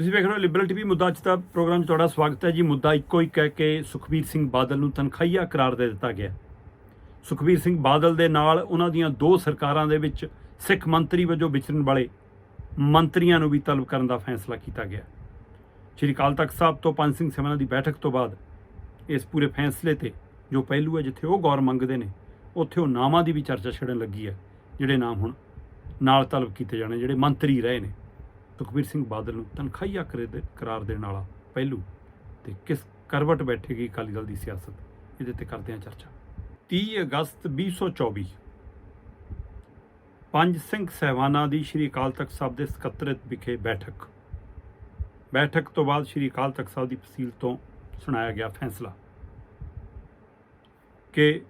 ਤੁਸੀਂ ਵੇਖ ਰਹੇ ਹੋ ਲਿਬਰਲ ਟੀਵੀ ਮੁੱਦਾ ਅੱਜ ਦਾ ਪ੍ਰੋਗਰਾਮ 'ਚ ਤੁਹਾਡਾ ਸਵਾਗਤ ਹੈ ਜੀ। ਮੁੱਦਾ ਇੱਕੋ ਇੱਕ ਹੈ ਕਿ ਸੁਖਬੀਰ ਸਿੰਘ ਬਾਦਲ ਨੂੰ ਤਨਖਾਹੀਆ ਕਰਾਰ ਦੇ ਦਿੱਤਾ ਗਿਆ। ਸੁਖਬੀਰ ਸਿੰਘ ਬਾਦਲ ਦੇ ਨਾਲ ਉਹਨਾਂ ਦੀਆਂ ਦੋ ਸਰਕਾਰਾਂ ਦੇ ਵਿੱਚ ਸਿੱਖ ਮੰਤਰੀ ਵਜੋਂ ਵਿਚਰਨ ਵਾਲੇ ਮੰਤਰੀਆਂ ਨੂੰ ਵੀ ਤਲਬ ਕਰਨ ਦਾ ਫੈਸਲਾ ਕੀਤਾ ਗਿਆ। ਸ਼੍ਰੀ ਅਕਾਲ ਤਖਤ ਸਾਹਿਬ ਤੋਂ ਪੰਜ ਸਿੰਘ ਸੈਨਾ ਦੀ ਬੈਠਕ ਤੋਂ ਬਾਅਦ ਇਸ ਪੂਰੇ ਫੈਸਲੇ ਤੇ ਜੋ ਪਹਿਲੂ ਹੈ ਜਿੱਥੇ ਉਹ ਗੌਰ ਮੰਗਦੇ ਨੇ, ਉੱਥੇ ਉਹ ਨਾਮਾਂ ਦੀ ਵੀ ਚਰਚਾ ਛਿੜਨ ਲੱਗੀ ਹੈ, ਜਿਹੜੇ ਨਾਮ ਹੁਣ ਨਾਲ ਤਲਬ ਕੀਤੇ ਜਾਣੇ, ਜਿਹੜੇ ਮੰਤਰੀ ਰਹੇ ਨੇ। ਸੁਖਬੀਰ ਸਿੰਘ ਬਾਦਲ ਨੂੰ ਤਨਖਾਹੀਆ ਕਰੇ ਦੇ- ਕਰਾਰ ਦੇਣ ਵਾਲਾ ਪਹਿਲੂ ਤੇ ਕਿਸ ਕਰਵਟ ਬੈਠੇਗੀ ਅਕਾਲੀ ਦਲ ਦੀ ਸਿਆਸਤ? ਇਹਦੇ ਤੇ ਕਰਦੇ ਹਾਂ ਚਰਚਾ। 30 ਅਗਸਤ 2024 ਪੰਜ ਸਿੰਘ ਸਹਿਬਾਨਾਂ ਦੀ ਸ਼੍ਰੀ ਅਕਾਲ ਤਖਤ ਸਾਹਿਬ ਦੇ ਸਕੱਤਰਤ ਵਿਖੇ ਬੈਠਕ। ਬੈਠਕ ਤੋਂ ਬਾਅਦ ਸ਼੍ਰੀ ਅਕਾਲ ਤਖਤ ਸਾਹਿਬ ਦੀ ਫਸੀਲ ਤੋਂ ਸੁਣਾਇਆ ਗਿਆ ਫੈਸਲਾ ਕਿ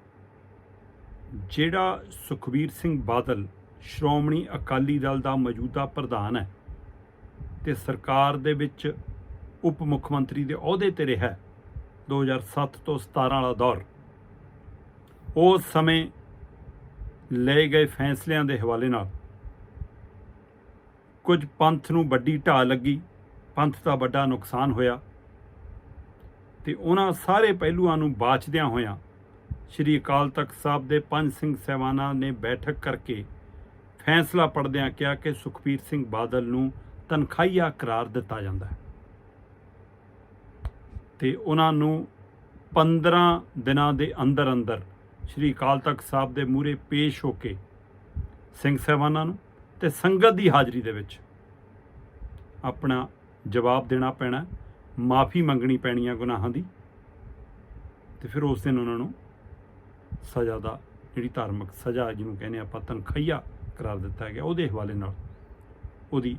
ਜਿਹੜਾ ਸੁਖਬੀਰ ਸਿੰਘ ਬਾਦਲ ਸ਼੍ਰੋਮਣੀ ਅਕਾਲੀ ਦਲ ਦਾ ਮੌਜੂਦਾ ਪ੍ਰਧਾਨ ਹੈ ਤੇ ਸਰਕਾਰ ਦੇ ਵਿੱਚ ਉਪ ਮੁੱਖ ਮੰਤਰੀ ਦੇ ਅਹੁਦੇ ਤੇ ਰਿਹਾ 2007 ਤੋਂ 17 ਵਾਲਾ ਦੌਰ। ਉਸ ਸਮੇਂ ਲਏ ਗਏ ਫੈਸਲਿਆਂ ਦੇ ਹਵਾਲੇ ਨਾਲ ਕੁਝ ਪੰਥ ਨੂੰ ਵੱਡੀ ਢਾਹ ਲੱਗੀ, ਪੰਥ ਦਾ ਵੱਡਾ ਨੁਕਸਾਨ ਹੋਇਆ ਤੇ ਉਹਨਾਂ ਸਾਰੇ ਪਹਿਲੂਆਂ ਨੂੰ ਬਾਚਦਿਆਂ ਹੋਇਆਂ ਸ਼੍ਰੀ ਅਕਾਲ ਤਖਤ ਸਾਹਿਬ ਦੇ ਪੰਜ ਸਿੰਘ ਸਹਿਬਾਨਾਂ ਨੇ ਬੈਠਕ ਕਰਕੇ ਫੈਸਲਾ ਪੜਦਿਆਂ ਕਿਹਾ ਕਿ ਸੁਖਬੀਰ ਸਿੰਘ ਬਾਦਲ ਨੂੰ ਤਨਖਾਹੀਆ ਕਰਾਰ ਦਿੱਤਾ ਜਾਂਦਾ ਹੈ। ਤੇ ਉਹਨਾਂ ਨੂੰ 15 ਦਿਨਾਂ ਦੇ ਅੰਦਰ ਅੰਦਰ ਸ਼੍ਰੀ ਅਕਾਲ ਤਖਤ ਸਾਹਿਬ ਦੇ ਮੂਹਰੇ ਪੇਸ਼ ਹੋ ਕੇ ਸਿੰਘ ਸਹਿਬਾਨਾਂ ਨੂੰ ਤੇ ਸੰਗਤ ਦੀ ਹਾਜ਼ਰੀ ਦੇ ਵਿੱਚ ਆਪਣਾ ਜਵਾਬ ਦੇਣਾ ਪੈਣਾ ਮਾਫੀ ਮੰਗਣੀ ਪੈਣੀ ਹੈ ਗੁਨਾਹਾਂ ਦੀ ਤੇ ਫਿਰ ਉਸ ਦਿਨ ਉਹਨਾਂ ਨੂੰ ਸਜ਼ਾ ਦਾ ਜਿਹੜੀ ਧਾਰਮਿਕ ਸਜ਼ਾ ਜਿਹਨੂੰ ਕਹਿੰਦੇ ਆਪਾਂ ਤਨਖਾਹੀਆ ਕਰਾਰ ਦਿੱਤਾ ਗਿਆ ਉਹਦੇ ਹਵਾਲੇ ਨਾਲ ਉਹਦੀ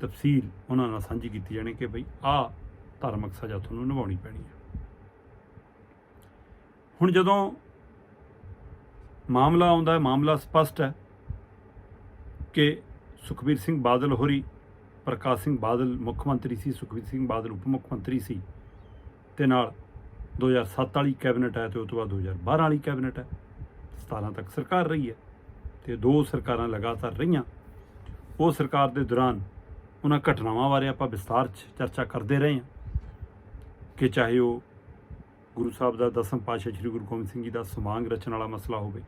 ਤਫਸੀਲ ਉਹਨਾਂ ਨਾਲ ਸਾਂਝੀ ਕੀਤੀ ਜਾਣੀ ਕਿ ਭਈ ਆਹ ਧਾਰਮਿਕ ਸਜ਼ਾ ਤੁਹਾਨੂੰ ਨਿਭਾਉਣੀ ਪੈਣੀ ਹੈ। ਹੁਣ ਜਦੋਂ ਮਾਮਲਾ ਆਉਂਦਾ ਹੈ, ਮਾਮਲਾ ਸਪਸ਼ਟ ਹੈ ਕਿ ਸੁਖਬੀਰ ਸਿੰਘ ਬਾਦਲ ਹੋਰੀ, ਪ੍ਰਕਾਸ਼ ਸਿੰਘ ਬਾਦਲ, ਮੁੱਖ ਮੰਤਰੀ ਸੀ, ਸੁਖਬੀਰ ਸਿੰਘ ਬਾਦਲ ਉਪ ਮੁੱਖ ਮੰਤਰੀ ਸੀ ਤੇ ਨਾਲ 2007 ਵਾਲੀ ਕੈਬਨਿਟ ਹੈ ਤੇ ਉਸ ਤੋਂ ਬਾਅਦ 2012 ਵਾਲੀ ਕੈਬਨਿਟ ਹੈ। 17 ਤੱਕ ਸਰਕਾਰ ਰਹੀ ਹੈ ਤੇ ਦੋ ਸਰਕਾਰਾਂ ਲਗਾਤਾਰ ਰਹੀਆਂ। ਉਹ ਸਰਕਾਰ ਦੇ ਦੌਰਾਨ ਉਹਨਾਂ ਘਟਨਾਵਾਂ ਬਾਰੇ ਆਪਾਂ ਵਿਸਥਾਰ 'ਚ ਚਰਚਾ ਕਰਦੇ ਰਹੇ ਹਾਂ। ਕਿ ਚਾਹੇ ਉਹ ਗੁਰੂ ਸਾਹਿਬ ਦਾ ਦਸਮ ਪਾਤਸ਼ਾਹ ਸ੍ਰੀ ਗੁਰੂ ਗੋਬਿੰਦ ਸਿੰਘ ਜੀ ਦਾ ਸਮਾਂਗ ਰਚਣ ਵਾਲਾ ਮਸਲਾ ਹੋਵੇ,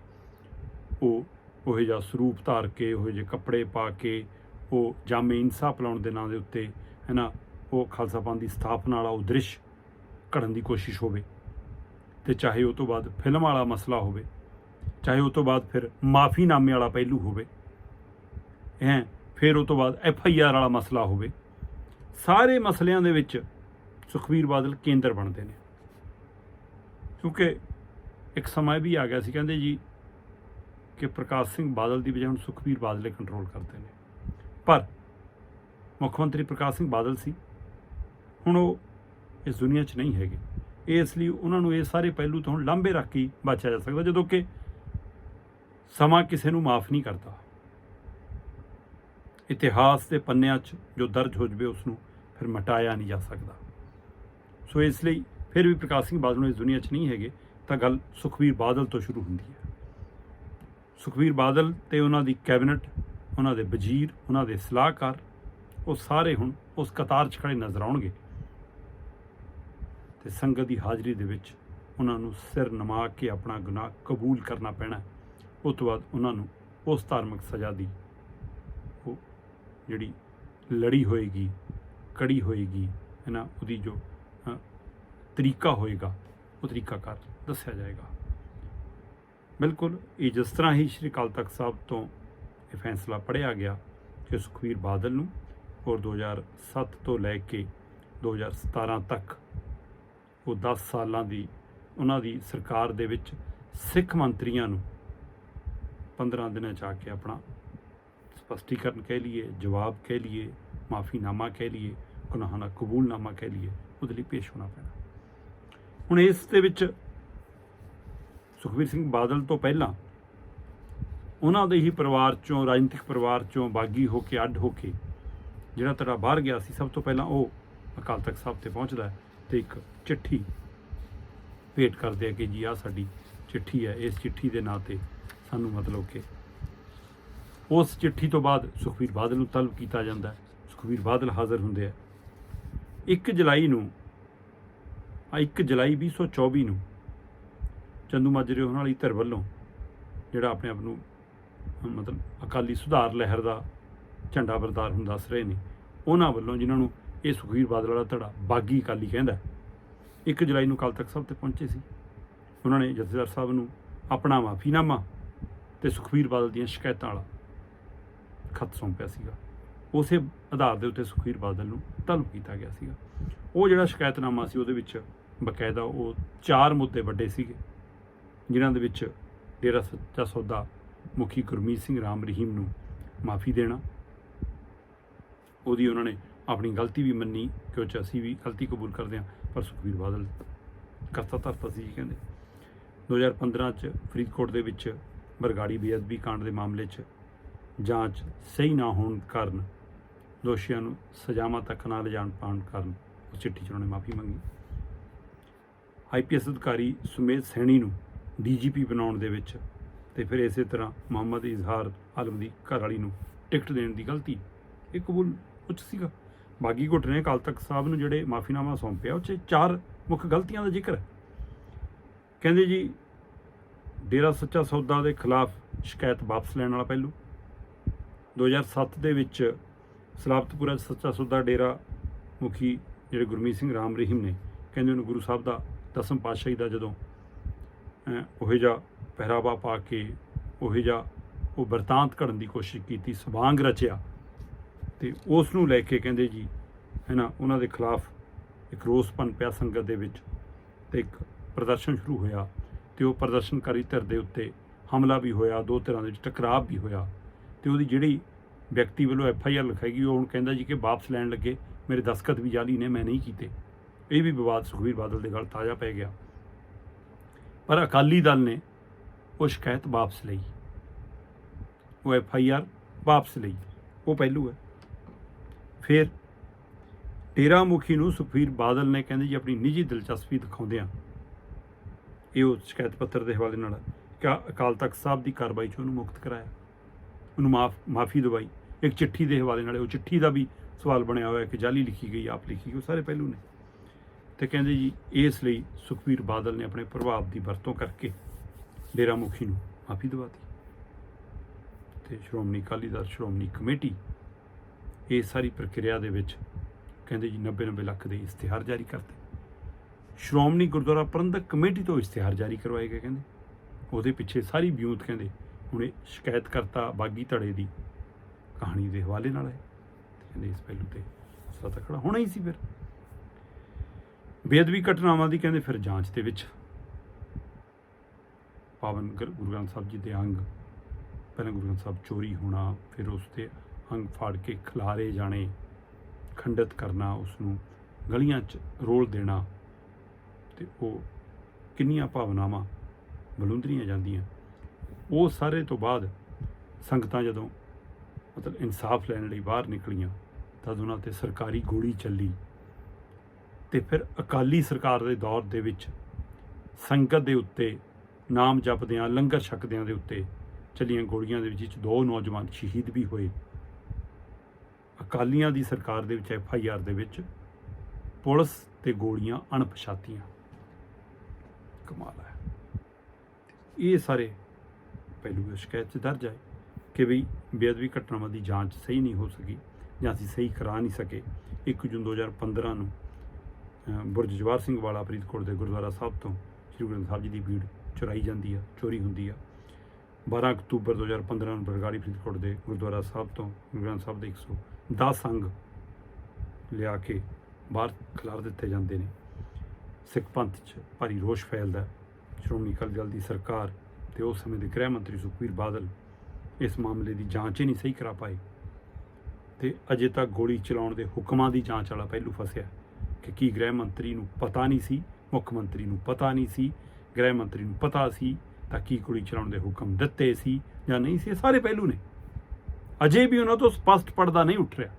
ਉਹ ਉਹ ਜਿਹਾ ਸਰੂਪ ਧਾਰ ਕੇ, ਉਹ ਜਿਹੇ ਕੱਪੜੇ ਪਾ ਕੇ, ਉਹ ਜਾਮੇ ਇਨਸਾਫ ਲਾਉਣ ਦੇ ਨਾਂ ਦੇ ਉੱਤੇ ਹੈ ਨਾ ਉਹ ਖਾਲਸਾ ਪੰਥ ਦੀ ਸਥਾਪਨਾ ਵਾਲਾ ਉਹ ਦ੍ਰਿਸ਼ ਘੜਨ ਦੀ ਕੋਸ਼ਿਸ਼ ਹੋਵੇ। ਤੇ ਚਾਹੇ ਉਹ ਤੋਂ ਬਾਅਦ ਫਿਲਮ ਵਾਲਾ ਮਸਲਾ ਹੋਵੇ, ਚਾਹੇ ਉਹ ਤੋਂ ਬਾਅਦ ਫਿਰ ਮਾਫੀਨਾਮੇ ਵਾਲਾ ਪਹਿਲੂ ਹੋਵੇ। ਹੈ ਫਿਰ ਉਹ ਤੋਂ ਬਾਅਦ ਐਫ ਆਈ ਆਰ ਵਾਲਾ ਮਸਲਾ ਹੋਵੇ, ਸਾਰੇ ਮਸਲਿਆਂ ਦੇ ਵਿੱਚ ਸੁਖਵੀਰ ਬਾਦਲ ਕੇਂਦਰ ਬਣਦੇ ਨੇ। ਕਿਉਂਕਿ ਇੱਕ ਸਮਾਂ ਵੀ ਆ ਗਿਆ ਸੀ, ਕਹਿੰਦੇ ਜੀ ਕਿ ਪ੍ਰਕਾਸ਼ ਸਿੰਘ ਬਾਦਲ ਦੀ ਵਜ੍ਹਾ ਹੁਣ ਸੁਖਵੀਰ ਬਾਦਲੇ ਕੰਟਰੋਲ ਕਰਦੇ ਨੇ। ਪਰ ਮੁੱਖ ਮੰਤਰੀ ਪ੍ਰਕਾਸ਼ ਸਿੰਘ ਬਾਦਲ ਸੀ, ਹੁਣ ਉਹ ਇਸ ਦੁਨੀਆ 'ਚ ਨਹੀਂ ਹੈਗੇ। ਇਸ ਲਈ ਉਹਨਾਂ ਨੂੰ ਇਹ ਸਾਰੇ ਪਹਿਲੂ ਤੋਂ ਹੁਣ ਲਾਂਭੇ ਰੱਖ ਕੇ ਬਚਿਆ ਜਾ ਸਕਦਾ, ਜਦੋਂ ਕਿ ਸਮਾਂ ਕਿਸੇ ਨੂੰ ਮਾਫ ਨਹੀਂ ਕਰਦਾ। ਇਤਿਹਾਸ ਦੇ ਪੰਨਿਆਂ 'ਚ ਜੋ ਦਰਜ ਹੋ ਜਵੇ ਉਸ ਨੂੰ ਫਿਰ ਮਿਟਾਇਆ ਨਹੀਂ ਜਾ ਸਕਦਾ ਸੋ ਇਸ ਲਈ ਫਿਰ ਵੀ ਪ੍ਰਕਾਸ਼ ਸਿੰਘ ਬਾਦਲ ਨੂੰ ਇਸ ਦੁਨੀਆ 'ਚ ਨਹੀਂ ਹੈਗੇ ਤਾਂ ਗੱਲ ਸੁਖਵੀਰ ਬਾਦਲ ਤੋਂ ਸ਼ੁਰੂ ਹੁੰਦੀ ਹੈ ਸੁਖਵੀਰ ਬਾਦਲ ਤੇ ਉਹਨਾਂ ਦੀ ਕੈਬਨਿਟ, ਉਹਨਾਂ ਦੇ ਵਜ਼ੀਰ, ਉਹਨਾਂ ਦੇ ਸਲਾਹਕਾਰ, ਉਹ ਸਾਰੇ ਹੁਣ ਉਸ ਕਤਾਰ 'ਚ ਖੜੇ ਨਜ਼ਰ ਆਉਣਗੇ ਤੇ ਸੰਗਤ ਦੀ ਹਾਜ਼ਰੀ ਦੇ ਵਿੱਚ ਉਹਨਾਂ ਨੂੰ ਸਿਰ ਨਮਾ ਕੇ ਆਪਣਾ ਗੁਨਾਹ ਕਬੂਲ ਕਰਨਾ ਪੈਣਾ ਹੈ। ਉਸ ਤੋਂ ਬਾਅਦ ਉਹਨਾਂ ਨੂੰ ਉਸ ਧਾਰਮਿਕ ਸਜ਼ਾ ਦੀ ਜਿਹੜੀ ਲੜੀ ਹੋਏਗੀ, ਕੜੀ ਹੋਏਗੀ ਹੈ ਨਾ ਉਹਦੀ ਜੋ ਤਰੀਕਾ ਹੋਏਗਾ, ਉਹ ਤਰੀਕਾ ਕਰ ਦੱਸਿਆ ਜਾਏਗਾ। ਬਿਲਕੁਲ, ਇਹ ਜਿਸ ਤਰ੍ਹਾਂ ਹੀ ਸ਼੍ਰੀ ਅਕਾਲ ਤਖਤ ਸਾਹਿਬ ਤੋਂ ਇਹ ਫੈਸਲਾ ਪੜਿਆ ਗਿਆ ਕਿ ਸੁਖਵੀਰ ਬਾਦਲ ਨੂੰ ਔਰ 2007 ਤੋਂ ਲੈ ਕੇ 2017 ਤੱਕ ਉਹ 10 ਸਾਲਾਂ ਦੀ, ਉਹਨਾਂ ਦੀ ਸਰਕਾਰ ਦੇ ਵਿੱਚ ਸਿੱਖ ਮੰਤਰੀਆਂ ਨੂੰ 15 ਦਿਨਾਂ ਚ ਆ ਕੇ ਆਪਣਾ ਸਪਸ਼ਟੀਕਰਨ ਕਹਿ ਲਈਏ ਜਵਾਬ ਕਹਿ ਲਈਏ ਮਾਫੀਨਾਮਾ ਕਹਿ ਲਈਏ ਗੁਨਾਹਾਂ ਦਾ ਕਬੂਲਨਾਮਾ ਕਹਿ ਲਈਏ ਉਹਦੇ ਲਈ ਪੇਸ਼ ਹੋਣਾ ਪੈਣਾ ਹੁਣ ਇਸ ਦੇ ਵਿੱਚ ਸੁਖਬੀਰ ਸਿੰਘ ਬਾਦਲ ਤੋਂ ਪਹਿਲਾਂ ਉਹਨਾਂ ਦੇ ਹੀ ਪਰਿਵਾਰ ਚੋਂ ਰਾਜਨੀਤਿਕ ਪਰਿਵਾਰ ਚੋਂ ਬਾਗੀ ਹੋ ਕੇ ਅੱਡ ਹੋ ਕੇ ਜਿਹੜਾ ਤੇਰਾ ਬਾਹਰ ਗਿਆ ਸੀ ਸਭ ਤੋਂ ਪਹਿਲਾਂ ਉਹ ਅਕਾਲ ਤਖਤ ਸਾਹਿਬ ਤੇ ਪਹੁੰਚਦਾ ਹੈ ਤੇ ਇੱਕ ਚਿੱਠੀ ਭੇਟ ਕਰਦੇ ਆ ਕਿ ਜੀ ਆ ਸਾਡੀ ਚਿੱਠੀ ਹੈ ਇਸ ਚਿੱਠੀ ਦੇ ਨਾਂ ਤੇ ਸਾਨੂੰ ਮਤਲਬ ਕਿ ਉਸ ਚਿੱਠੀ ਤੋਂ ਬਾਅਦ ਸੁਖਬੀਰ ਬਾਦਲ ਨੂੰ ਤਲਬ ਕੀਤਾ ਜਾਂਦਾ ਹੈ। ਸੁਖਵੀਰ ਬਾਦਲ ਹਾਜ਼ਰ ਹੁੰਦੇ ਆ। 1 ਜੁਲਾਈ ਨੂੰ, ਆ 1 ਜੁਲਾਈ 2024 ਨੂੰ ਚੰਦੂ ਮਾਜਰੇ ਉਹਨਾਂ ਵਾਲੀ ਧਿਰ ਵੱਲੋਂ ਜਿਹੜਾ ਆਪਣੇ ਆਪ ਨੂੰ, ਮਤਲਬ ਅਕਾਲੀ ਸੁਧਾਰ ਲਹਿਰ ਦਾ ਝੰਡਾ ਬਰਦਾਰ ਹੁਣ ਦੱਸ ਰਹੇ ਨੇ, ਉਹਨਾਂ ਵੱਲੋਂ ਜਿਨ੍ਹਾਂ ਨੂੰ ਇਹ ਸੁਖਵੀਰ ਬਾਦਲ ਵਾਲਾ ਧੜਾ ਬਾਗੀ ਅਕਾਲੀ ਕਹਿੰਦਾ 1 ਜੁਲਾਈ ਨੂੰ ਕੱਲ ਤੱਕ ਸਭ ਤੇ ਪਹੁੰਚੇ ਸੀ। ਉਹਨਾਂ ਨੇ ਜਥੇਦਾਰ ਸਾਹਿਬ ਨੂੰ ਆਪਣਾ ਮਾਫੀਨਾਮਾ ਤੇ ਸੁਖਵੀਰ ਬਾਦਲ ਦੀਆਂ ਸ਼ਿਕਾਇਤਾਂ ਵਾਲਾ ਖਤ ਸੌਂਪਿਆ ਸੀਗਾ। ਉਸੇ ਆਧਾਰ ਦੇ ਉੱਤੇ ਸੁਖਵੀਰ ਬਾਦਲ ਨੂੰ ਤਲਬ ਕੀਤਾ ਗਿਆ ਸੀਗਾ। ਉਹ ਜਿਹੜਾ ਸ਼ਿਕਾਇਤਨਾਮਾ ਸੀ, ਉਹਦੇ ਵਿੱਚ ਬਕਾਇਦਾ ਉਹ ਚਾਰ ਮੁੱਦੇ ਵੱਡੇ ਸੀਗੇ, ਜਿਨ੍ਹਾਂ ਦੇ ਵਿੱਚ ਡੇਰਾ ਸੱਚਾ ਸੌਦਾ ਮੁਖੀ ਗੁਰਮੀਤ ਸਿੰਘ ਰਾਮ ਰਹੀਮ ਨੂੰ ਮਾਫੀ ਦੇਣਾ, ਉਹਦੀ ਉਹਨਾਂ ਨੇ ਆਪਣੀ ਗਲਤੀ ਵੀ ਮੰਨੀ, ਕਿ ਉਹ 'ਚ ਅਸੀਂ ਵੀ ਗਲਤੀ ਕਬੂਲ ਕਰਦੇ ਹਾਂ, ਪਰ ਸੁਖਵੀਰ ਬਾਦਲ ਕਰਤਾ ਧਰਤਾ ਸੀ ਜੀ ਕਹਿੰਦੇ। 2015 ਚ ਫਰੀਦਕੋਟ ਦੇ ਵਿੱਚ ਬਰਗਾੜੀ ਬੇਅਦਬੀ ਕਾਂਡ ਦੇ ਮਾਮਲੇ 'ਚ ਜਾਂਚ ਸਹੀ ਨਾ ਹੋਣ ਕਾਰਨ ਦੋਸ਼ੀਆਂ ਨੂੰ ਸਜ਼ਾਵਾਂ ਤੱਕ ਨਾ ਲਿਜਾਣ ਪਾਉਣ ਕਾਰਨ ਉਸ ਚਿੱਠੀ 'ਚ ਉਹਨਾਂ ਨੇ ਮਾਫੀ ਮੰਗੀ। ਆਈਪੀਐਸ ਅਧਿਕਾਰੀ ਸੁਮੇਧ ਸੈਣੀ ਨੂੰ ਡੀਜੀਪੀ ਬਣਾਉਣ ਦੇ ਵਿੱਚ ਤੇ ਫਿਰ ਇਸੇ ਤਰ੍ਹਾਂ ਮੁਹੰਮਦ ਇਜ਼ਹਾਰ ਆਲਮ ਦੀ ਘਰਵਾਲੀ ਨੂੰ ਟਿਕਟ ਦੇਣ ਦੀ ਗਲਤੀ, ਇਹ ਕਬੂਲ ਉੱਚ ਸੀਗਾ। ਬਾਗੀ ਘੁੱਟ ਨੇ ਅਕਾਲ ਤਖਤ ਸਾਹਿਬ ਨੂੰ ਜਿਹੜੇ ਮਾਫੀਨਾਮਾ ਸੌਂਪਿਆ ਉਹ 'ਚ ਚਾਰ ਮੁੱਖ ਗਲਤੀਆਂ ਦਾ ਜ਼ਿਕਰ। ਕਹਿੰਦੇ ਜੀ, ਡੇਰਾ ਸੱਚਾ ਸੌਦਾ ਦੇ ਖਿਲਾਫ ਸ਼ਿਕਾਇਤ ਵਾਪਸ ਲੈਣ ਵਾਲਾ ਪਹਿਲੂ। 2007 ਦੇ ਵਿੱਚ ਸਲਾਬਤਪੁਰਾ 'ਚ ਸੱਚਾ ਸੁੱਦਾ ਡੇਰਾ ਮੁਖੀ ਜਿਹੜੇ ਗੁਰਮੀਤ ਸਿੰਘ ਰਾਮ ਰਹੀਮ ਨੇ ਕਹਿੰਦੇ ਉਹਨੂੰ ਗੁਰੂ ਸਾਹਿਬ ਦਾ ਦਸਮ ਪਾਤਸ਼ਾਹੀ ਦਾ ਜਦੋਂ ਅਹ, ਉਹੋ ਜਿਹਾ ਪਹਿਰਾਵਾ ਪਾ ਕੇ ਉਹੋ ਜਿਹਾ ਉਹ ਵਰਤਾਂਤ ਕਰਨ ਦੀ ਕੋਸ਼ਿਸ਼ ਕੀਤੀ ਸਵਾਂਗ ਰਚਿਆ ਤੇ ਉਸ ਨੂੰ ਲੈ ਕੇ ਕਹਿੰਦੇ ਜੀ ਹੈ ਨਾ ਉਹਨਾਂ ਦੇ ਖਿਲਾਫ ਇੱਕ ਰੋਸਪਨ ਪਿਆ ਸੰਗਤ ਦੇ ਵਿੱਚ ਤੇ ਇੱਕ ਪ੍ਰਦਰਸ਼ਨ ਸ਼ੁਰੂ ਹੋਇਆ ਤੇ ਉਹ ਪ੍ਰਦਰਸ਼ਨਕਾਰੀ ਧਿਰ ਦੇ ਉੱਤੇ ਹਮਲਾ ਵੀ ਹੋਇਆ ਦੋ ਤਰ੍ਹਾਂ ਦੇ ਟਕਰਾਅ ਵੀ ਹੋਇਆ। ਤੇ ਉਹਦੀ ਜਿਹੜੀ ਵਿਅਕਤੀ ਵੱਲੋਂ ਐਫ ਆਈ ਆਰ ਲਿਖਾਈ ਗਈ, ਉਹ ਹੁਣ ਕਹਿੰਦਾ ਜੀ ਕਿ ਵਾਪਸ ਲੈਣ ਲੱਗੇ, ਮੇਰੇ ਦਸਖਤ ਵੀ ਜਾਲੀ ਨੇ, ਮੈਂ ਨਹੀਂ ਕੀਤੇ। ਇਹ ਵੀ ਵਿਵਾਦ, ਸੁਖਬੀਰ ਬਾਦਲ ਦੇ ਗੱਲ ਤਾਜ਼ਾ ਪੈ ਗਿਆ। ਪਰ ਅਕਾਲੀ ਦਲ ਨੇ ਉਹ ਸ਼ਿਕਾਇਤ ਵਾਪਸ ਲਈ। ਉਹ ਐਫ ਆਈ ਆਰ ਵਾਪਸ ਲਈ। ਉਹ ਪਹਿਲੂ ਹੈ। ਫਿਰ ਡੇਰਾ ਮੁਖੀ ਨੂੰ ਸੁਖਬੀਰ ਬਾਦਲ ਨੇ ਕਹਿੰਦੇ ਜੀ, ਆਪਣੀ ਨਿੱਜੀ ਦਿਲਚਸਪੀ ਦਿਖਾਉਂਦੇ ਆ ਇਹ ਉਹ ਸ਼ਿਕਾਇਤ ਪੱਤਰ ਦੇ ਹਵਾਲੇ ਨਾਲ ਕਿ ਅਕਾਲ ਤਖਤ ਸਾਹਿਬ ਦੀ ਕਾਰਵਾਈ 'ਚ ਉਹਨੂੰ ਮੁਕਤ ਕਰਾਇਆ। ਉਹਨੂੰ ਮਾਫ, ਮਾਫੀ ਦਵਾਈ। ਇੱਕ ਚਿੱਠੀ ਦੇ ਹਵਾਲੇ ਨਾਲ ਉਹ ਚਿੱਠੀ ਦਾ ਵੀ ਸਵਾਲ ਬਣਿਆ ਹੋਇਆ ਕਿ ਜਾਲੀ ਲਿਖੀ ਗਈ, ਆਪ ਲਿਖੀ ਗਈ, ਉਹ ਸਾਰੇ ਪਹਿਲੂ ਨੇ। ਤੇ ਕਹਿੰਦੇ ਜੀ, ਇਸ ਲਈ ਸੁਖਬੀਰ ਬਾਦਲ ਨੇ ਆਪਣੇ ਪ੍ਰਭਾਵ ਦੀ ਵਰਤੋਂ ਕਰਕੇ ਡੇਰਾ ਮੁਖੀ ਨੂੰ ਮਾਫੀ ਦਵਾਤੀ ਤੇ ਸ਼੍ਰੋਮਣੀ ਅਕਾਲੀ ਦਲ, ਸ਼੍ਰੋਮਣੀ ਕਮੇਟੀ ਇਹ ਸਾਰੀ ਪ੍ਰਕਿਰਿਆ ਦੇ ਵਿੱਚ ਕਹਿੰਦੇ ਜੀ 90 90 ਲੱਖ ਦੇ ਇਸ਼ਤਿਹਾਰ ਜਾਰੀ ਕਰਤੇ। ਸ਼੍ਰੋਮਣੀ ਗੁਰਦੁਆਰਾ ਪ੍ਰਬੰਧਕ ਕਮੇਟੀ ਤੋਂ ਇਸ਼ਤਿਹਾਰ ਜਾਰੀ ਕਰਵਾਏ ਗਏ ਕਹਿੰਦੇ। ਉਹਦੇ ਪਿੱਛੇ ਸਾਰੀ ਬਿਊਤ ਕਹਿੰਦੇ ਹੁਣ ਇਹ ਸ਼ਿਕਾਇਤਕਰਤਾ ਬਾਗੀ ਧੜੇ ਦੀ ਕਹਾਣੀ ਦੇ ਹਵਾਲੇ ਨਾਲ ਹੈ। ਤੇ ਕਹਿੰਦੇ ਇਸ ਪਹਿਲੂ ਤੇ ਅਸਲਾ ਤਕੜਾ ਹੋਣਾ ਹੀ ਸੀ ਫਿਰ। ਬੇਅਦਬੀ ਘਟਨਾਵਾਂ ਦੀ ਕਹਿੰਦੇ ਫਿਰ ਜਾਂਚ ਦੇ ਵਿੱਚ। ਪਾਵਨ ਗੁਰ- ਗੁਰੂ ਗ੍ਰੰਥ ਸਾਹਿਬ ਜੀ ਦੇ ਅੰਗ। ਪਹਿਲਾਂ ਗੁਰੂ ਗ੍ਰੰਥ ਸਾਹਿਬ ਚੋਰੀ ਹੋਣਾ, ਫਿਰ ਉਸ ਤੇ ਅੰਗ ਫਾੜ ਕੇ ਖਿਲਾਰੇ ਜਾਣੇ, ਖੰਡਿਤ ਕਰਨਾ ਉਸ ਨੂੰ ਗਲੀਆਂ 'ਚ ਰੋਲ ਦੇਣਾ ਤੇ ਉਹ ਕਿੰਨੀਆਂ ਭਾਵਨਾਵਾਂ ਬਲੁੰਦਰੀਆਂ ਜਾਂਦੀਆਂ। ਉਹ ਸਾਰੇ ਤੋਂ ਬਾਅਦ ਸੰਗਤਾਂ ਜਦੋਂ ਮਤਲਬ ਇਨਸਾਫ ਲੈਣ ਲਈ ਬਾਹਰ ਨਿਕਲੀਆਂ ਤਦ ਉਹਨਾਂ ਤੇ ਸਰਕਾਰੀ ਗੋਲੀ ਚੱਲੀ। ਤੇ ਫਿਰ ਅਕਾਲੀ ਸਰਕਾਰ ਦੇ ਦੌਰ ਦੇ ਵਿੱਚ ਸੰਗਤ ਦੇ ਉੱਤੇ ਨਾਮ ਜਪਦਿਆਂ, ਲੰਗਰ ਛਕਦਿਆਂ ਦੇ ਉੱਤੇ ਚੱਲੀਆਂ ਗੋਲੀਆਂ ਦੇ ਵਿੱਚ ਦੋ ਨੌਜਵਾਨ ਸ਼ਹੀਦ ਵੀ ਹੋਏ। ਅਕਾਲੀਆਂ ਦੀ ਸਰਕਾਰ ਦੇ ਵਿੱਚ, ਐਫ ਆਈ ਆਰ ਦੇ ਵਿੱਚ ਪੁਲਿਸ ਤੇ ਗੋਲੀਆਂ ਅਣਪਛਾਤੀਆਂ। ਕਮਾਲ ਹੈ। ਇਹ ਸਾਰੇ ਪਹਿਲੂ ਸ਼ਿਕਾਇਤ 'ਚ ਦਰਜ ਹੈ ਕਿ ਵੀ ਬੇਅਦਬੀ ਘਟਨਾਵਾਂ ਦੀ ਜਾਂਚ ਸਹੀ ਨਹੀਂ ਹੋ ਸਕੀ ਜਾਂ ਅਸੀਂ ਸਹੀ ਕਰਾ ਨਹੀਂ ਸਕੇ। 1 ਜੂਨ 2015 ਨੂੰ ਅਹ, ਬੁਰਜ ਜਵਾਰ ਸਿੰਘ ਵਾਲਾ ਫਰੀਦਕੋਟ ਦੇ ਗੁਰਦੁਆਰਾ ਸਾਹਿਬ ਤੋਂ ਸ੍ਰੀ ਗੁਰੂ ਗ੍ਰੰਥ ਸਾਹਿਬ ਜੀ ਦੀ ਭੀੜ ਚੁਰਾਈ ਜਾਂਦੀ ਆ ਚੋਰੀ ਹੁੰਦੀ ਆ। 12 ਅਕਤੂਬਰ 2015 ਨੂੰ ਬਰਗਾੜੀ ਫਰੀਦਕੋਟ ਦੇ ਗੁਰਦੁਆਰਾ ਸਾਹਿਬ ਤੋਂ ਗੁਰੂ ਗ੍ਰੰਥ ਸਾਹਿਬ ਦੇ 110 ਅੰਗ ਲਿਆ ਕੇ ਬਾਹਰ ਖਿਲਾਰ ਦਿੱਤੇ ਜਾਂਦੇ ਨੇ। ਸਿੱਖ ਪੰਥ 'ਚ ਭਾਰੀ ਰੋਸ਼ ਫੈਲਦਾ ਸ਼੍ਰੋਮਣੀ ਅਕਾਲੀ ਦਲ ਦੀ ਸਰਕਾਰ ਤੇ ਉਸ ਸਮੇਂ ਦੇ ਗ੍ਰਹਿ ਮੰਤਰੀ ਸੁਖਬੀਰ ਬਾਦਲ ਇਸ ਮਾਮਲੇ ਦੀ ਜਾਂਚ ਹੀ ਨਹੀਂ ਸਹੀ ਕਰਾ ਪਾਏ ਤੇ ਅਜੇ ਤੱਕ ਗੋਲੀ ਚਲਾਉਣ ਦੇ ਹੁਕਮਾਂ ਦੀ ਜਾਂਚ ਵਾਲਾ ਪਹਿਲੂ ਫਸਿਆ ਕਿ ਕੀ ਗ੍ਰਹਿ ਮੰਤਰੀ ਨੂੰ ਪਤਾ ਨਹੀਂ ਸੀ, ਮੁੱਖ ਮੰਤਰੀ ਨੂੰ ਪਤਾ ਨਹੀਂ ਸੀ, ਗ੍ਰਹਿ ਮੰਤਰੀ ਨੂੰ ਪਤਾ ਸੀ ਤਾਂ ਕੀ ਗੋਲੀ ਚਲਾਉਣ ਦੇ ਹੁਕਮ ਦਿੱਤੇ ਸੀ ਜਾਂ ਨਹੀਂ ਸੀ, ਇਹ ਸਾਰੇ ਪਹਿਲੂ ਨੇ। ਅਜੇ ਵੀ ਉਹਨਾਂ ਤੋਂ ਸਪਸ਼ਟ ਪੜਦਾ ਨਹੀਂ ਉੱਠ ਰਿਹਾ।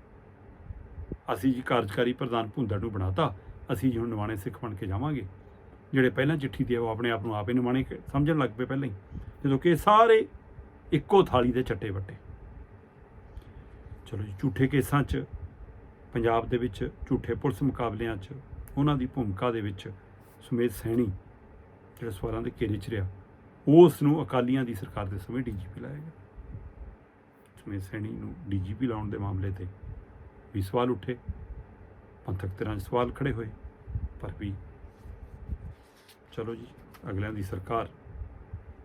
ਅਸੀਂ ਜੀ ਕਾਰਜਕਾਰੀ ਪ੍ਰਧਾਨ ਭੁੰਦੜ ਨੂੰ ਬਣਾਤਾ, ਅਸੀਂ ਜੀ ਹੁਣ ਨਵਾਣੇ ਸਿੱਖ ਬਣ ਕੇ ਜਾਵਾਂਗੇ। ਜਿਹੜੇ ਪਹਿਲਾਂ ਚਿੱਠੀ ਦੇ ਉਹ ਆਪਣੇ ਆਪ ਨੂੰ ਆਪੇ ਨਿਵਾਣੇ ਕ- ਸਮਝਣ ਲੱਗ ਪਏ ਪਹਿਲਾਂ ਹੀ। ਜਦੋਂ ਕਿ ਸਾਰੇ ਇੱਕੋ ਥਾਲੀ ਦੇ ਚੱਟੇ ਵੱਟੇ। ਚਲੋ ਜੀ, ਝੂਠੇ ਕੇਸਾਂ 'ਚ, ਪੰਜਾਬ ਦੇ ਵਿੱਚ ਝੂਠੇ ਪੁਲਿਸ ਮੁਕਾਬਲਿਆਂ 'ਚ, ਉਹਨਾਂ ਦੀ ਭੂਮਿਕਾ ਦੇ ਵਿੱਚ ਸੁਮੇਧ ਸੈਣੀ ਜਿਹੜਾ ਸਵਾਲਾਂ ਦੇ ਘੇਰੇ 'ਚ ਰਿਹਾ, ਉਸ ਨੂੰ ਅਕਾਲੀਆਂ ਦੀ ਸਰਕਾਰ ਦੇ ਸਮੇਂ ਡੀਜੀਪੀ ਲਾਇਆ ਗਿਆ। ਸੁਮੇਧ ਸੈਣੀ ਨੂੰ ਡੀਜੀਪੀ ਲਾਉਣ ਦੇ ਮਾਮਲੇ ਤੇ ਵੀ ਸਵਾਲ ਉੱਠੇ। ਪੰਥਕ ਧਿਰਾਂ 'ਚ ਸਵਾਲ ਖੜੇ ਹੋਏ, ਪਰ ਵੀ ਚਲੋ ਜੀ, ਅਗਲਿਆਂ ਦੀ ਸਰਕਾਰ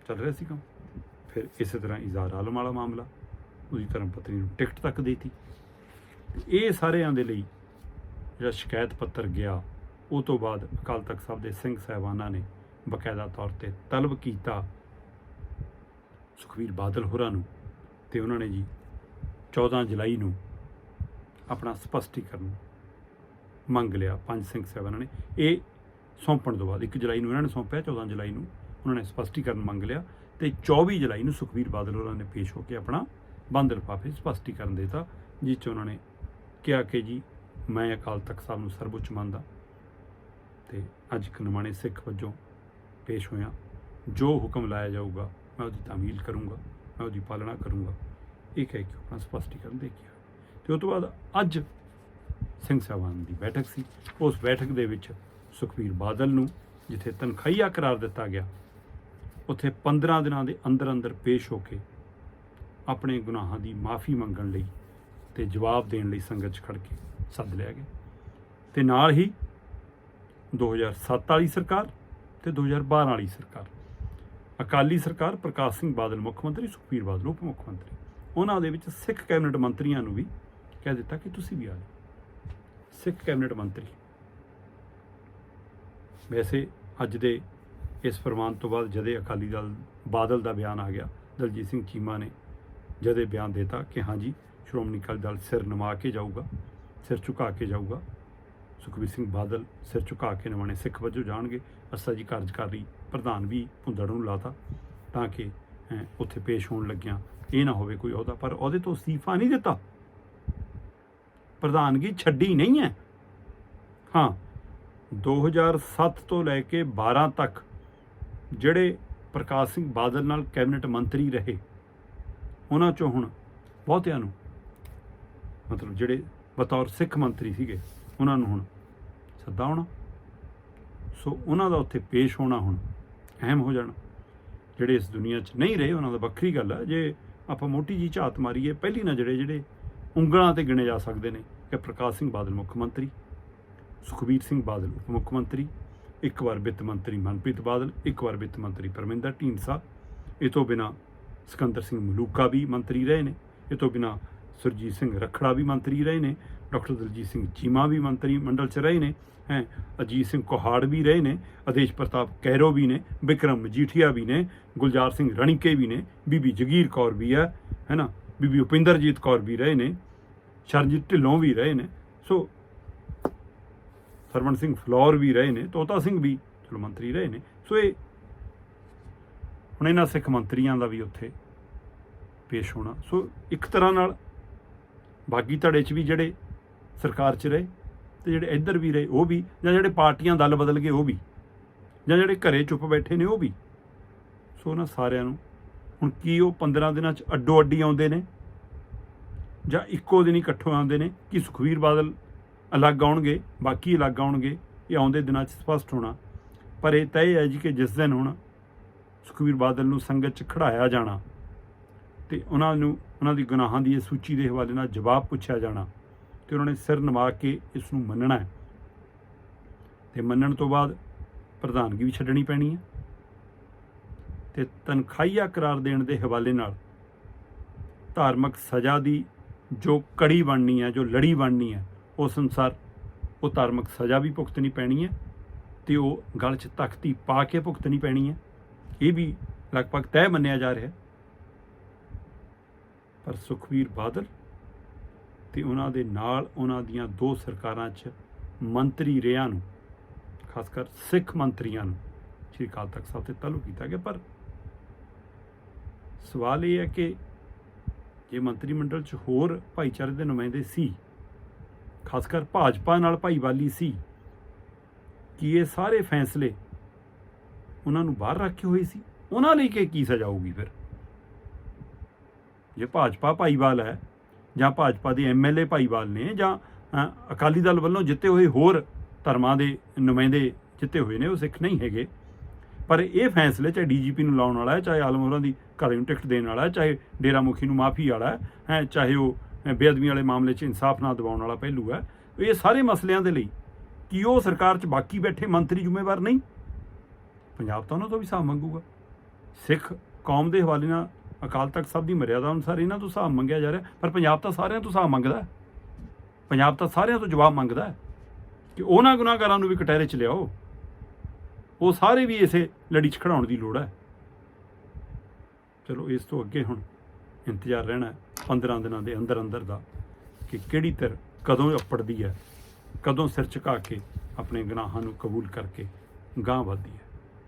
ਚੱਲ ਰਿਹਾ ਸੀ ਕੰਮ। ਫਿਰ ਇਸੇ ਤਰ੍ਹਾਂ ਇਜ਼ਾਰ ਆਲਮ ਵਾਲਾ ਮਾਮਲਾ, ਉਹਦੀ ਧਰਮ ਪਤਨੀ ਨੂੰ ਟਿਕਟ ਤੱਕ ਦੇਤੀ। ਇਹ ਸਾਰਿਆਂ ਦੇ ਲਈ ਜਿਹੜਾ ਸ਼ਿਕਾਇਤ ਪੱਤਰ ਗਿਆ, ਉਹ ਤੋਂ ਬਾਅਦ ਅਕਾਲ ਤਖਤ ਸਾਹਿਬ ਦੇ ਸਿੰਘ ਸਾਹਿਬਾਨਾਂ ਨੇ ਬਕਾਇਦਾ ਤੌਰ ਤੇ ਤਲਬ ਕੀਤਾ ਸੁਖਵੀਰ ਬਾਦਲ ਹੋਰਾਂ ਨੂੰ ਤੇ ਉਹਨਾਂ ਨੇ ਜੀ 14 ਜੁਲਾਈ ਨੂੰ ਆਪਣਾ ਸਪਸ਼ਟੀਕਰਨ ਮੰਗ ਲਿਆ ਪੰਜ ਸਿੰਘ ਸਾਹਿਬਾਨਾਂ ਨੇ। ਇਹ ਸੌਂਪਣ ਤੋਂ ਬਾਅਦ 1 ਜੁਲਾਈ ਨੂੰ ਇਹਨਾਂ ਨੇ ਸੌਂਪਿਆ 14 ਜੁਲਾਈ ਨੂੰ ਉਹਨਾਂ ਨੇ ਸਪਸ਼ਟੀਕਰਨ ਮੰਗ ਲਿਆ ਤੇ 24 ਜੁਲਾਈ ਨੂੰ ਸੁਖਵੀਰ ਬਾਦਲ ਹੋਰਾਂ ਨੇ ਪੇਸ਼ ਹੋ ਕੇ ਆਪਣਾ ਬੰਦ ਲਿਫਾਫੇ ਸਪਸ਼ਟੀਕਰਨ ਦਿੱਤਾ, ਜਿਸ 'ਚ ਉਹਨਾਂ ਨੇ ਕਿਹਾ ਕਿ ਜੀ, ਮੈਂ ਅਕਾਲ ਤਖਤ ਸਾਹਿਬ ਨੂੰ ਸਰਵਉੱਚ ਮੰਨਦਾ ਤੇ ਅੱਜ ਇੱਕ ਨਿਮਾਣੇ ਸਿੱਖ ਵਜੋਂ ਪੇਸ਼ ਹੋਇਆ, ਜੋ ਹੁਕਮ ਲਾਇਆ ਜਾਊਗਾ, ਮੈਂ ਉਹਦੀ ਤਾਮੀਲ ਕਰੂੰਗਾ, ਮੈਂ ਉਹਦੀ ਪਾਲਣਾ ਕਰੂੰਗਾ। ਇਹ ਕਹਿ ਕੇ ਆਪਣਾ ਸਪਸ਼ਟੀਕਰਨ ਦੇ ਗਿਆ ਤੇ ਉਸ ਤੋਂ ਬਾਅਦ ਅੱਜ ਸਿੰਘ ਸਾਹਿਬਾਨ ਦੀ ਬੈਠਕ ਸੀ। ਉਸ ਬੈਠਕ ਦੇ ਵਿੱਚ ਸੁਖਵੀਰ ਬਾਦਲ ਨੂੰ, ਜਿੱਥੇ ਤਨਖਾਹੀਆ ਕਰਾਰ ਦਿੱਤਾ ਗਿਆ, ਉੱਥੇ 15 ਦਿਨਾਂ ਦੇ ਅੰਦਰ ਅੰਦਰ ਪੇਸ਼ ਹੋ ਕੇ ਆਪਣੇ ਗੁਨਾਹਾਂ ਦੀ ਮਾਫੀ ਮੰਗਣ ਲਈ ਤੇ ਜਵਾਬ ਦੇਣ ਲਈ ਸੰਗਤ 'ਚ ਖੜ ਕੇ ਸੱਦ ਲਿਆ ਗਿਆ। ਤੇ ਨਾਲ ਹੀ 2007 ਵਾਲੀ ਸਰਕਾਰ ਤੇ 2012 ਵਾਲੀ ਸਰਕਾਰ, ਅਕਾਲੀ ਸਰਕਾਰ ਪ੍ਰਕਾਸ਼ ਸਿੰਘ ਬਾਦਲ ਮੁੱਖ ਮੰਤਰੀ ਸੁਖਬੀਰ ਬਾਦਲ ਉਪ ਮੁੱਖ ਮੰਤਰੀ, ਉਹਨਾਂ ਦੇ ਵਿੱਚ ਸਿੱਖ ਕੈਬਨਿਟ ਮੰਤਰੀਆਂ ਨੂੰ ਵੀ ਕਹਿ ਦਿੱਤਾ ਕਿ ਤੁਸੀਂ ਵੀ ਆ ਜਾਓ। ਸਿੱਖ ਕੈਬਨਿਟ ਮੰਤਰੀ ਵੈਸੇ ਅੱਜ ਦੇ ਇਸ ਫਰਮਾਨ ਤੋਂ ਬਾਅਦ ਜਦੇ ਅਕਾਲੀ ਦਲ ਬਾਦਲ ਦਾ ਬਿਆਨ ਆ ਗਿਆ, ਦਲਜੀਤ ਸਿੰਘ ਚੀਮਾ ਨੇ ਜਦੇ ਬਿਆਨ ਦਿੱਤਾ ਕਿ ਹਾਂਜੀ, ਸ਼੍ਰੋਮਣੀ ਅਕਾਲੀ ਦਲ ਸਿਰ ਨਮਾ ਕੇ ਜਾਊਗਾ, ਸਿਰ ਝੁਕਾ ਕੇ ਜਾਊਗਾ, ਸੁਖਬੀਰ ਸਿੰਘ ਬਾਦਲ ਸਿਰ ਝੁਕਾ ਕੇ ਨਵਾਣੇ ਸਿੱਖ ਵਜੋਂ ਜਾਣਗੇ ਅਸਾ ਜੀ ਕਾਰਜਕਾਰੀ ਪ੍ਰਧਾਨ ਵੀ ਭੁੰਦੜ ਨੂੰ ਲਾਤਾ ਤਾਂ ਕਿ ਉੱਥੇ ਪੇਸ਼ ਹੋਣ ਲੱਗਿਆਂ, ਇਹ ਨਾ ਹੋਵੇ ਕੋਈ ਉਹਦਾ ਪਰ ਉਹਦੇ ਤੋਂ ਅਸਤੀਫਾ ਨਹੀਂ ਦਿੱਤਾ। ਪ੍ਰਧਾਨਗੀ ਛੱਡੀ ਨਹੀਂ ਹੈ। ਹਾਂ 2007 ਤੋਂ ਲੈ ਕੇ 12 ਤੱਕ ਜਿਹੜੇ ਪ੍ਰਕਾਸ਼ ਸਿੰਘ ਬਾਦਲ ਨਾਲ ਕੈਬਨਿਟ ਮੰਤਰੀ ਰਹੇ, ਉਹਨਾਂ ਚੋਂ ਹੁਣ ਬਹੁਤਿਆਂ ਨੂੰ, ਮਤਲਬ ਜਿਹੜੇ ਬਤੌਰ ਸਿੱਖ ਮੰਤਰੀ ਸੀਗੇ, ਉਹਨਾਂ ਨੂੰ ਹੁਣ ਸੱਦਾ ਆਉਣਾ। ਸੋ ਉਹਨਾਂ ਦਾ ਉੱਥੇ ਪੇਸ਼ ਹੋਣਾ ਹੁਣ ਅਹਿਮ ਹੋ ਜਾਣਾ। ਜਿਹੜੇ ਇਸ ਦੁਨੀਆ 'ਚ ਨਹੀਂ ਰਹੇ, ਉਹਨਾਂ ਦਾ ਵੱਖਰੀ ਗੱਲ ਹੈ ਜੇ ਆਪਾਂ ਮੋਟੀ ਜੀ ਝਾਤ ਮਾਰੀਏ, ਪਹਿਲੀ ਨਜ਼ਰੇ ਜਿਹੜੇ ਉਂਗਲਾਂ ਤੇ ਗਿਣੇ ਜਾ ਸਕਦੇ ਨੇ ਕਿ ਪ੍ਰਕਾਸ਼ ਸਿੰਘ ਬਾਦਲ ਮੁੱਖ ਮੰਤਰੀ ਸੁਖਬੀਰ ਸਿੰਘ ਬਾਦਲ, ਉਪ ਮੁੱਖ ਮੰਤਰੀ, ਇੱਕ ਵਾਰ ਵਿੱਤ ਮੰਤਰੀ ਮਨਪ੍ਰੀਤ ਬਾਦਲ, ਇੱਕ ਵਾਰ ਵਿੱਤ ਮੰਤਰੀ ਪਰਮਿੰਦਰ ਢੀਂਡਸਾ। ਇਹ ਤੋਂ ਬਿਨਾ ਸਿਕੰਦਰ ਸਿੰਘ ਮਲੂਕਾ ਵੀ ਮੰਤਰੀ ਰਹੇ ਨੇ। ਇਹ ਤੋਂ ਬਿਨਾ ਸੁਰਜੀਤ ਸਿੰਘ ਰਖੜਾ ਵੀ ਮੰਤਰੀ ਰਹੇ ਨੇ। ਡਾਕਟਰ ਦਲਜੀਤ ਸਿੰਘ ਚੀਮਾ ਵੀ ਮੰਤਰੀ ਮੰਡਲ 'ਚ ਰਹੇ ਨੇ। ਹੈ, ਅਜੀਤ ਸਿੰਘ ਕੋਹਾੜ ਵੀ ਰਹੇ ਨੇ। ਆਦੇਸ਼ ਪ੍ਰਤਾਪ ਕੈਰੋ ਵੀ ਨੇ। ਵਿਕਰਮ ਮਜੀਠੀਆ ਵੀ ਨੇ। ਗੁਲਜ਼ਾਰ ਸਿੰਘ ਰਣੀਕੇ ਵੀ ਨੇ। ਬੀਬੀ ਜਗੀਰ ਕੌਰ ਵੀ ਹੈ। ਹੈ ਨਾ ਬੀਬੀ ਉਪਿੰਦਰਜੀਤ ਕੌਰ ਵੀ ਰਹੇ ਨੇ। ਸ਼ਰਨਜੀਤ ਢਿੱਲੋਂ ਵੀ ਰਹੇ ਨੇ। ਸੋ ਸਰਵਣ ਸਿੰਘ ਫਲੋਰ ਵੀ ਰਹੇ ਨੇ, ਤੋਤਾ ਸਿੰਘ ਵੀ ਚਲੋ ਮੰਤਰੀ ਰਹੇ ਨੇ। ਸੋ ਇਹ ਹੁਣ ਇਹਨਾਂ ਸਿੱਖ ਮੰਤਰੀਆਂ ਦਾ ਵੀ ਉੱਥੇ ਪੇਸ਼ ਹੋਣਾ। ਸੋ ਇੱਕ ਤਰ੍ਹਾਂ ਨਾਲ ਬਾਗੀ ਧੜੇ 'ਚ ਵੀ ਜਿਹੜੇ ਸਰਕਾਰ 'ਚ ਰਹੇ ਤੇ ਜਿਹੜੇ ਇੱਧਰ ਵੀ ਰਹੇ, ਉਹ ਵੀ, ਜਾਂ ਜਿਹੜੇ ਪਾਰਟੀਆਂ ਦਲ ਬਦਲ ਗਏ, ਉਹ ਵੀ, ਜਾਂ ਜਿਹੜੇ ਘਰੇ ਚੁੱਪ ਬੈਠੇ ਨੇ, ਉਹ ਵੀ। ਸੋ ਉਹਨਾਂ ਸਾਰਿਆਂ ਨੂੰ ਹੁਣ ਕੀ ਉਹ 15 ਦਿਨਾਂ 'ਚ ਅੱਡੋ ਅੱਡੀ ਆਉਂਦੇ ਨੇ ਜਾਂ ਇੱਕੋ ਦਿਨ ਹੀ ਇਕੱਠੇ ਆਉਂਦੇ ਨੇ, ਕਿ ਸੁਖਵੀਰ ਬਾਦਲ ਅਲੱਗ ਆਉਣਗੇ, ਬਾਕੀ ਅਲੱਗ ਆਉਣਗੇ, ਇਹ ਆਉਂਦੇ ਦਿਨਾਂ 'ਚ ਸਪਸ਼ਟ ਹੋਣਾ। ਪਰ ਇਹ ਤੈਅ ਹੈ ਜੀ ਕਿ ਜਿਸ ਦਿਨ ਹੁਣ ਸੁਖਵੀਰ ਬਾਦਲ ਨੂੰ ਸੰਗਤ 'ਚ ਖੜਾਇਆ ਜਾਣਾ ਤੇ ਉਹਨਾਂ ਨੂੰ, ਉਹਨਾਂ ਦੀ ਗੁਨਾਹਾਂ ਦੀ ਇਹ ਸੂਚੀ ਦੇ ਹਵਾਲੇ ਨਾਲ ਜਵਾਬ ਪੁੱਛਿਆ ਜਾਣਾ ਤੇ ਉਹਨਾਂ ਨੇ ਸਿਰ ਨਵਾ ਕੇ ਇਸ ਨੂੰ ਮੰਨਣਾ ਹੈ। ਤੇ ਮੰਨਣ ਤੋਂ ਬਾਅਦ ਪ੍ਰਧਾਨਗੀ ਵੀ ਛੱਡਣੀ ਪੈਣੀ ਹੈ ਤੇ ਤਨਖਾਹੀਆ ਕਰਾਰ ਦੇਣ ਦੇ ਹਵਾਲੇ ਨਾਲ ਧਾਰਮਿਕ ਸਜ਼ਾ ਦੀ ਜੋ ਕੜੀ ਬਣਨੀ ਹੈ, ਜੋ ਲੜੀ ਬਣਨੀ ਹੈ ਉਸ ਅਨੁਸਾਰ ਉਹ ਧਾਰਮਿਕ ਸਜ਼ਾ ਵੀ ਭੁਗਤਣੀ ਪੈਣੀ ਹੈ ਤੇ ਉਹ ਗਲ 'ਚ ਤਖਤੀ ਪਾ ਕੇ ਭੁਗਤਣੀ ਪੈਣੀ ਹੈ। ਇਹ ਵੀ ਲਗਭਗ ਤੈਅ ਮੰਨਿਆ ਜਾ ਰਿਹਾ ਪਰ ਸੁਖਵੀਰ ਬਾਦਲ ਤੇ ਉਹਨਾਂ ਦੇ ਨਾਲ ਉਹਨਾਂ ਦੀਆਂ ਦੋ ਸਰਕਾਰਾਂ 'ਚ ਮੰਤਰੀ ਰਿਆਂ ਨੂੰ ਖਾਸ ਕਰ ਸਿੱਖ ਮੰਤਰੀਆਂ ਨੂੰ, ਸ਼੍ਰੀ ਅਕਾਲ ਤਖਤ ਸਾਹਿਬ ਤੇ ਤਾਲੂ ਕੀਤਾ ਗਿਆ। ਪਰ ਸਵਾਲ ਇਹ ਹੈ ਕਿ ਜੇ ਮੰਤਰੀ ਮੰਡਲ 'ਚ ਹੋਰ ਭਾਈਚਾਰੇ ਦੇ ਨੁਮਾਇੰਦੇ ਸੀ ਖਾਸ ਕਰ ਭਾਜਪਾ ਨਾਲ ਭਾਈਵਾਲੀ ਸੀ ਕਿ ਇਹ ਸਾਰੇ ਫੈਸਲੇ ਉਹਨਾਂ ਨੂੰ ਬਾਹਰ ਰੱਖੇ ਹੋਏ ਸੀ। ਉਹਨਾਂ ਲਈ ਕਿ ਕੀ ਸਜ਼ਾ ਹੋਊਗੀ ਫਿਰ? ਜੇ ਭਾਜਪਾ ਭਾਈਵਾਲ ਹੈ ਜਾਂ ਭਾਜਪਾ ਦੇ ਐਮਐਲਏ ਭਾਈਵਾਲ ਨੇ ਜਾਂ ਅਕਾਲੀ ਦਲ ਵੱਲੋਂ ਜਿੱਤੇ ਹੋਏ ਹੋਰ ਧਰਮਾਂ ਦੇ ਨੁਮਾਇੰਦੇ ਜਿੱਤੇ ਹੋਏ ਨੇ, ਉਹ ਸਿੱਖ ਨਹੀਂ ਹੈਗੇ। ਪਰ ਇਹ ਫੈਸਲੇ ਚਾਹੇ ਡੀਜੀਪੀ ਨੂੰ ਲਾਉਣ ਵਾਲਾ ਹੈ, ਚਾਹੇ ਆਲਮ ਹੋਰਾਂ ਦੀ ਘਰ ਨੂੰ ਟਿਕਟ ਦੇਣ ਵਾਲਾ ਹੈ, ਚਾਹੇ ਡੇਰਾ ਮੁਖੀ ਨੂੰ ਮਾਫੀ ਵਾਲਾ ਹੈ, ਚਾਹੇ ਉਹ ਬੇਅਦਬੀ ਵਾਲੇ ਮਾਮਲੇ 'ਚ ਇਨਸਾਫ ਨਾ ਦਿਵਾਉਣ ਵਾਲਾ ਪਹਿਲੂ ਹੈ। ਇਹ ਸਾਰੇ ਮਸਲਿਆਂ ਦੇ ਲਈ ਕਿ ਉਹ ਸਰਕਾਰ 'ਚ ਬਾਕੀ ਬੈਠੇ ਮੰਤਰੀ ਜ਼ਿੰਮੇਵਾਰ ਨਹੀਂ? ਪੰਜਾਬ ਤਾਂ ਉਹਨਾਂ ਤੋਂ ਵੀ ਹਿਸਾਬ ਮੰਗੂਗਾ। ਸਿੱਖ ਕੌਮ ਦੇ ਹਵਾਲੇ ਨਾਲ ਅਕਾਲ ਤਖਤ ਸਾਹਿਬ ਦੀ ਮਰਿਆਦਾ ਅਨੁਸਾਰ ਇਹਨਾਂ ਤੋਂ ਹਿਸਾਬ ਮੰਗਿਆ ਜਾ ਰਿਹਾ। ਪਰ ਪੰਜਾਬ ਤਾਂ ਸਾਰਿਆਂ ਤੋਂ ਹਿਸਾਬ ਮੰਗਦਾ ਪੰਜਾਬ ਤਾਂ ਸਾਰਿਆਂ ਤੋਂ ਜਵਾਬ ਮੰਗਦਾ ਕਿ ਉਹਨਾਂ ਗੁਨਾਹਗਾਰਾਂ ਨੂੰ ਵੀ ਕਟਹਿਰੇ 'ਚ ਲਿਆਓ। ਉਹ ਸਾਰੇ ਵੀ ਇਸੇ ਲੜੀ 'ਚ ਖੜਾਉਣ ਦੀ ਲੋੜ ਹੈ। ਚਲੋ ਇਸ ਤੋਂ ਅੱਗੇ ਹੁਣ ਇੰਤਜ਼ਾਰ ਰਹਿਣਾ ਹੈ। 15 ਦਿਨਾਂ ਦੇ ਅੰਦਰ ਅੰਦਰ ਦਾ ਕਿ ਕਿਹੜੀ ਧਿਰ ਕਦੋਂ ਅੱਪੜਦੀ ਹੈ, ਕਦੋਂ ਸਿਰ ਝੁਕਾ ਕੇ ਆਪਣੇ ਗੁਨਾਹਾਂ ਨੂੰ ਕਬੂਲ ਕਰਕੇ ਗਾਂਹ ਵੱਧਦੀ ਹੈ।